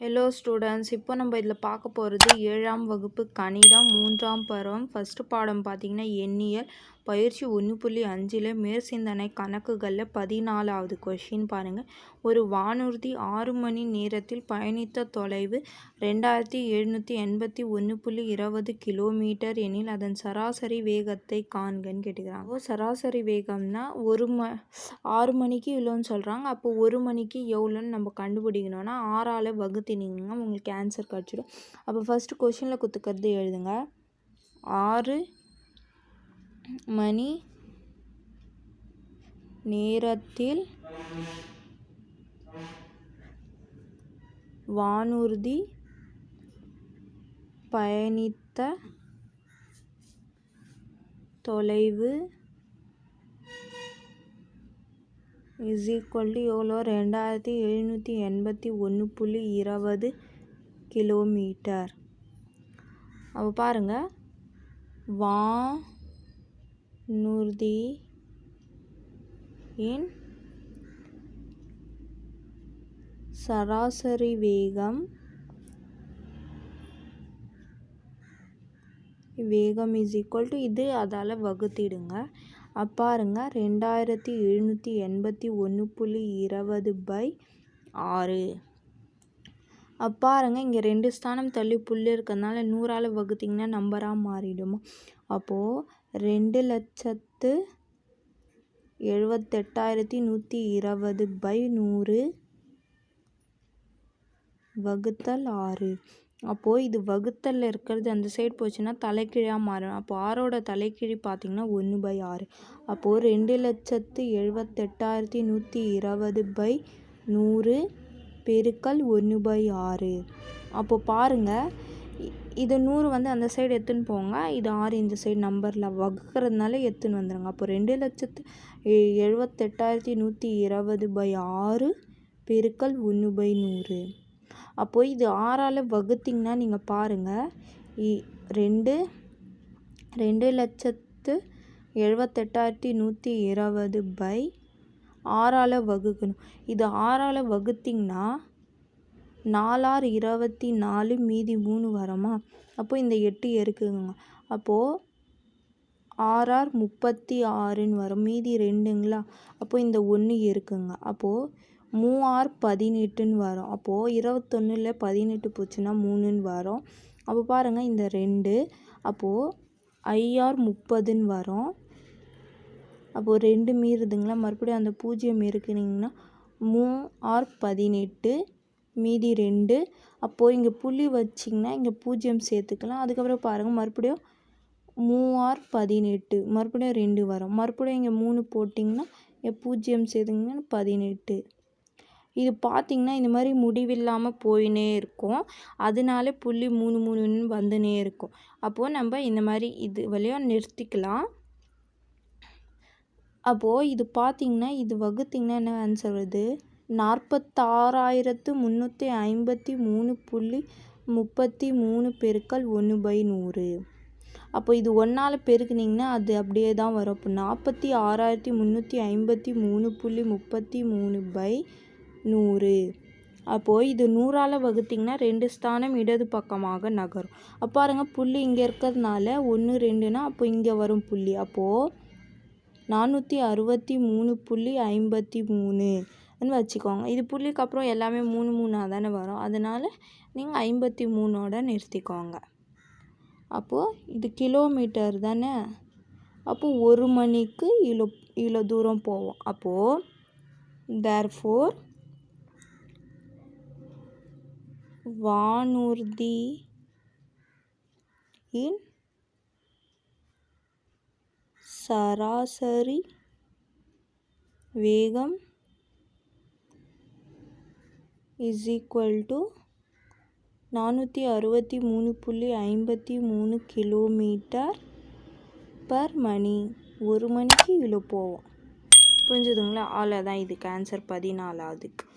Hello students இப்போ நம்ம இதில் பார்க்க போகிறது ஏழாம் வகுப்பு கணிதம் மூன்றாம் பருவம் ஃபஸ்ட்டு பாடம் பார்த்திங்கன்னா எண்ணியல். பயிற்சி ஒன்று புள்ளி அஞ்சில் மேற்சிந்தனை கணக்குகளில் பதினாலாவது கொஷின் பாருங்கள் ஒரு வானூர்தி ஆறு மணி நேரத்தில் பயணித்த தொலைவு ரெண்டாயிரத்தி எழுநூற்றி எண்பத்தி ஒன்று புள்ளி இருபது கிலோமீட்டர் எனில் அதன் சராசரி வேகத்தை காண்கன்னு கேட்டுக்கிறாங்க. சராசரி வேகம்னா ஒரு ம ஆறு மணிக்கு இவ்வளோன்னு சொல்கிறாங்க அப்போ ஒரு மணிக்கு எவ்வளோன்னு நம்ம கண்டுபிடிக்கணும்னா ஆறால் வகுத்தினீங்கன்னா உங்களுக்கு ஆன்சர் கிடச்சிடும். அப்போ ஃபஸ்ட்டு கொஷினில் குத்துக்கிறது எழுதுங்க. ஆறு மணி நேரத்தில் வானூர்தி பயணித்த தொலைவு இஸ் எவ்வளோ? ரெண்டாயிரத்தி எழுநூற்றி எண்பத்தி ஒன்று புள்ளி இருபது கிலோமீட்டர் அப்போ பாருங்கள் வா இன் சராசரி வேகம். வேகம் இஸ் ஈக்குவல் டு இது அதால் வகுத்திடுங்க. அப்பாருங்க ரெண்டாயிரத்தி எழுநூற்றி எண்பத்தி ஒன்று புள்ளி இருபது பை ஆறு. பாருங்க இங்கே ரெண்டு ஸ்தானம் தள்ளி புள்ளி இருக்கிறதுனால நூறால் வகுத்திங்கன்னா நம்பராக மாறிடுமா? அப்போது ரெண்டு லட்சத்து எழுபத்தெட்டாயிரத்தி நூற்றி இருபது பை நூறு வகுத்தல் ஆறு. அப்போது இது வகுத்தலில் இருக்கிறது அந்த சைடு போச்சுன்னா தலைக்கீழாக மாறும். அப்போ ஆறோட தலைக்கீழி பார்த்திங்கன்னா ஒன்று பை ஆறு. அப்போது ரெண்டு லட்சத்து எழுபத்தெட்டாயிரத்தி நூற்றி இருபது பை நூறு பெருக்கல் ஒன்று பை ஆறு. அப்போ பாருங்கள் இது நூறு வந்து அந்த சைடு எடுத்துன்னு போங்க இது ஆறு இந்த சைடு நம்பரில் வகுக்கிறதுனால எடுத்துன்னு வந்துடுங்க அப்போ ரெண்டு லட்சத்து எழுபத்தெட்டாயிரத்தி நூற்றி இருபது பை ஆறு பெருக்கல் ஒன்று பை நூறு. அப்போது இது ஆறால் வகுத்திங்கன்னா நீங்கள் பாருங்கள் ரெண்டு ரெண்டு லட்சத்து எழுபத்தெட்டாயிரத்தி நூற்றி இருபது பை ஆறால் வகுக்கணும். இது ஆறால் வகுத்திங்கன்னா நாலாறு இருபத்தி நாலு மீதி மூணு வரமா? அப்போ இந்த எட்டு இருக்குங்க அப்போது ஆறார் முப்பத்தி ஆறுன்னு வரும். மீதி ரெண்டுங்களா? அப்போ இந்த ஒன்று இருக்குங்க அப்போது மூவார் பதினெட்டுன்னு வரும். அப்போது இருபத்தொன்னில் பதினெட்டு போச்சுன்னா மூணுன்னு வரும். அப்போ பாருங்கள் இந்த ரெண்டு. அப்போது ஐஆர் முப்பதுன்னு வரும். அப்போது ரெண்டு மீறுதுங்களா? மறுபடியும் அந்த பூஜ்ஜியம் இருக்குனிங்கன்னா மூ ஆர் பதினெட்டு மீதி ரெண்டு. அப்போது இங்கே புள்ளி வச்சிங்கன்னா இங்கே பூஜ்ஜியம் சேர்த்துக்கலாம். அதுக்கப்புறம் பாருங்கள் மறுபடியும் மூவார் பதினெட்டு மறுபடியும் ரெண்டு வரும். மறுபடியும் இங்கே மூணு போட்டிங்கன்னா பூஜ்ஜியம் சேர்த்துங்கன்னா பதினெட்டு. இது பார்த்திங்கன்னா இந்த மாதிரி முடிவில்லாமல் போயினே இருக்கும். அதனால புள்ளி மூணு மூணுன்னு வந்துனே இருக்கும். அப்போது நம்ம இந்த மாதிரி இது வழியாக நிறுத்திக்கலாம். அப்போது இது பார்த்திங்கன்னா இது வகுத்திங்கன்னா என்ன ஆன்சர் வருது? நாற்பத்தாறாயிரத்து முந்நூற்றி ஐம்பத்தி மூணு புள்ளி முப்பத்தி மூணு பெருக்கல் ஒன்று பை நூறு. அப்போ இது ஒன்றால் பெருக்குனிங்கன்னா அது அப்படியே தான் வரும். அப்போ நாற்பத்தி ஆறாயிரத்தி முந்நூற்றி ஐம்பத்தி மூணு புள்ளி முப்பத்தி மூணு பை நூறு. அப்போது இது நூறால் வகுத்திங்கன்னா ரெண்டு ஸ்தானம் இடது பக்கமாக நகரும். அப்போ பாருங்கள் புள்ளி இங்கே இருக்கிறதுனால ஒன்று ரெண்டுனா அப்போ இங்கே வரும் புள்ளி. அப்போது நானூற்றி அறுபத்தி மூணு புள்ளி ஐம்பத்தி மூணுன்னு வச்சுக்கோங்க. இது புள்ளிக்கு அப்புறம் எல்லாமே மூணு மூணாக தானே வரும். அதனால் நீங்கள் ஐம்பத்தி மூணோட நிறுத்திக்கோங்க. அப்போது இது கிலோமீட்டர் தானே? அப்போது ஒரு மணிக்கு இவ்வளோ இவ்வளோ தூரம் போவோம். அப்போது தேர் ஃபோர் வானூர்தி இன் சராசரி வேகம் இஸ் ஈக்குவல் டு நானூற்றி அறுபத்தி மூணு புள்ளி ஐம்பத்தி மூணு கிலோமீட்டர் பர் மணி. ஒரு மணிக்கு இவ்வளோ போவோம். புரிஞ்சுதுங்களா? அவ்வளோதான் இதுக்கு ஆன்சர் பதினாலாவதுக்கு.